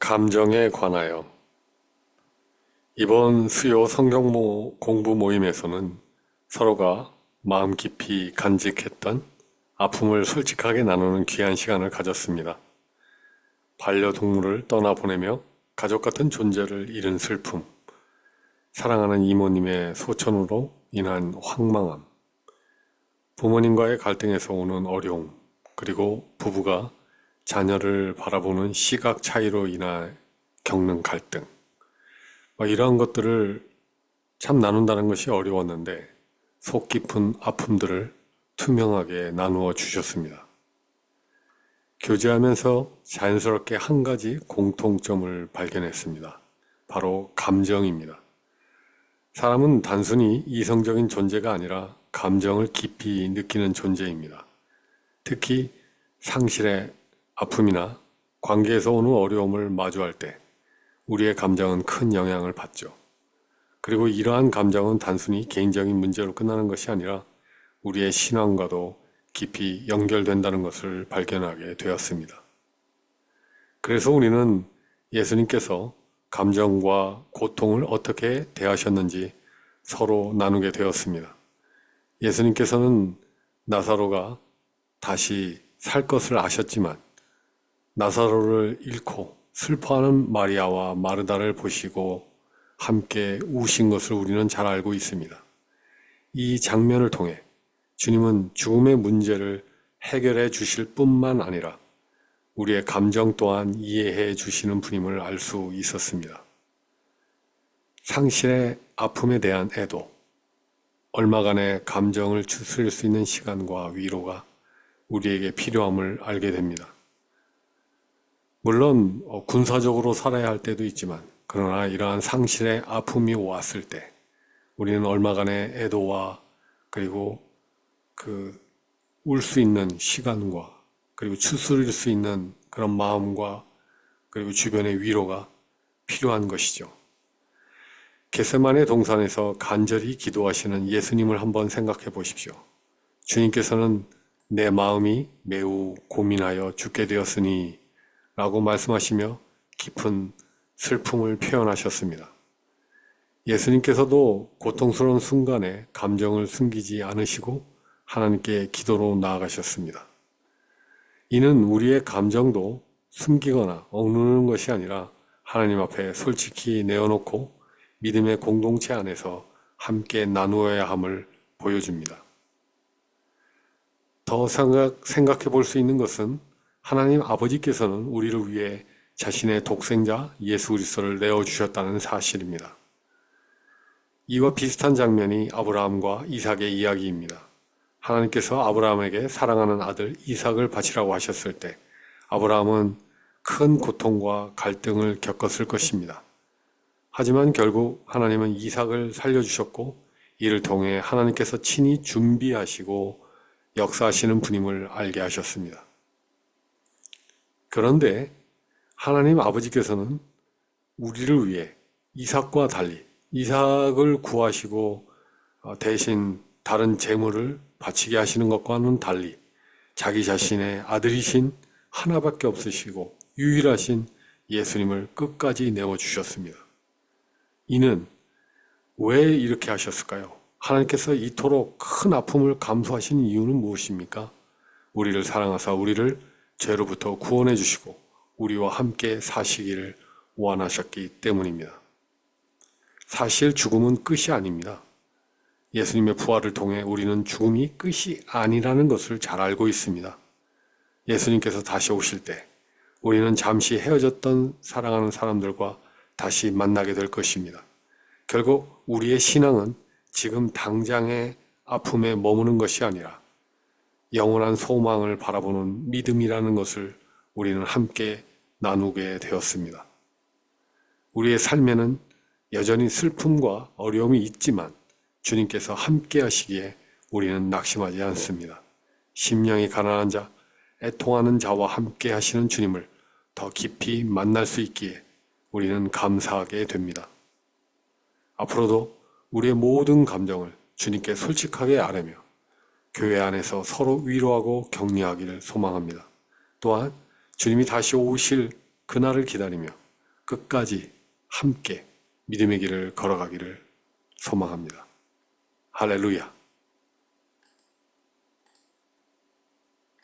감정에 관하여 이번 수요 성경 모- 공부 모임에서는 서로가 마음 깊이 간직했던 아픔을 솔직하게 나누는 귀한 시간을 가졌습니다. 반려동물을 떠나보내며 가족 같은 존재를 잃은 슬픔, 사랑하는 이모님의 소천으로 인한 황망함, 부모님과의 갈등에서 오는 어려움, 그리고 부부가 자녀를 바라보는 시각 차이로 인해 겪는 갈등. 뭐 이러한 것들을 참 나눈다는 것이 어려웠는데 속 깊은 아픔들을 투명하게 나누어 주셨습니다. 교제하면서 자연스럽게 한 가지 공통점을 발견했습니다. 바로 감정입니다. 사람은 단순히 이성적인 존재가 아니라 감정을 깊이 느끼는 존재입니다. 특히 상실의 아픔이나 관계에서 오는 어려움을 마주할 때 우리의 감정은 큰 영향을 받죠. 그리고 이러한 감정은 단순히 개인적인 문제로 끝나는 것이 아니라 우리의 신앙과도 깊이 연결된다는 것을 발견하게 되었습니다. 그래서 우리는 예수님께서 감정과 고통을 어떻게 대하셨는지 서로 나누게 되었습니다. 예수님께서는 나사로가 다시 살 것을 아셨지만 나사로를 잃고 슬퍼하는 마리아와 마르다를 보시고 함께 우신 것을 우리는 잘 알고 있습니다. 이 장면을 통해 주님은 죽음의 문제를 해결해 주실 뿐만 아니라 우리의 감정 또한 이해해 주시는 분임을 알 수 있었습니다. 상실의 아픔에 대한 애도, 얼마간의 감정을 추스릴 수 있는 시간과 위로가 우리에게 필요함을 알게 됩니다. 물론 어, 군사적으로 살아야 할 때도 있지만 그러나 이러한 상실의 아픔이 왔을 때 우리는 얼마간의 애도와 그리고 그 울 수 있는 시간과 그리고 추스릴 수 있는 그런 마음과 그리고 주변의 위로가 필요한 것이죠. 게세만의 동산에서 간절히 기도하시는 예수님을 한번 생각해 보십시오. 주님께서는 내 마음이 매우 고민하여 죽게 되었으니 라고 말씀하시며 깊은 슬픔을 표현하셨습니다. 예수님께서도 고통스러운 순간에 감정을 숨기지 않으시고 하나님께 기도로 나아가셨습니다. 이는 우리의 감정도 숨기거나 억누르는 것이 아니라 하나님 앞에 솔직히 내어놓고 믿음의 공동체 안에서 함께 나누어야 함을 보여줍니다. 더 생각, 생각해 볼 수 있는 것은 하나님 아버지께서는 우리를 위해 자신의 독생자 예수 그리스도를 내어 주셨다는 사실입니다. 이와 비슷한 장면이 아브라함과 이삭의 이야기입니다. 하나님께서 아브라함에게 사랑하는 아들 이삭을 바치라고 하셨을 때 아브라함은 큰 고통과 갈등을 겪었을 것입니다. 하지만 결국 하나님은 이삭을 살려주셨고 이를 통해 하나님께서 친히 준비하시고 역사하시는 분임을 알게 하셨습니다. 그런데 하나님 아버지께서는 우리를 위해 이삭과 달리 이삭을 구하시고 어, 대신 다른 재물을 바치게 하시는 것과는 달리 자기 자신의 아들이신 하나밖에 없으시고 유일하신 예수님을 끝까지 내어주셨습니다. 이는 왜 이렇게 하셨을까요? 하나님께서 이토록 큰 아픔을 감수하신 이유는 무엇입니까? 우리를 사랑하사 우리를 죄로부터 구원해 주시고 우리와 함께 사시기를 원하셨기 때문입니다. 사실 죽음은 끝이 아닙니다. 예수님의 부활을 통해 우리는 죽음이 끝이 아니라는 것을 잘 알고 있습니다. 예수님께서 다시 오실 때 우리는 잠시 헤어졌던 사랑하는 사람들과 다시 만나게 될 것입니다. 결국 우리의 신앙은 지금 당장의 아픔에 머무는 것이 아니라 영원한 소망을 바라보는 믿음이라는 것을 우리는 함께 나누게 되었습니다. 우리의 삶에는 여전히 슬픔과 어려움이 있지만 주님께서 함께 하시기에 우리는 낙심하지 않습니다. 심령이 가난한 자, 애통하는 자와 함께 하시는 주님을 더 깊이 만날 수 있기에 우리는 감사하게 됩니다. 앞으로도 우리의 모든 감정을 주님께 솔직하게 아뢰며 교회 안에서 서로 위로하고 격려하기를 소망합니다. 또한 주님이 다시 오실 그날을 기다리며 끝까지 함께 믿음의 길을 걸어가기를 소망합니다. 할렐루야.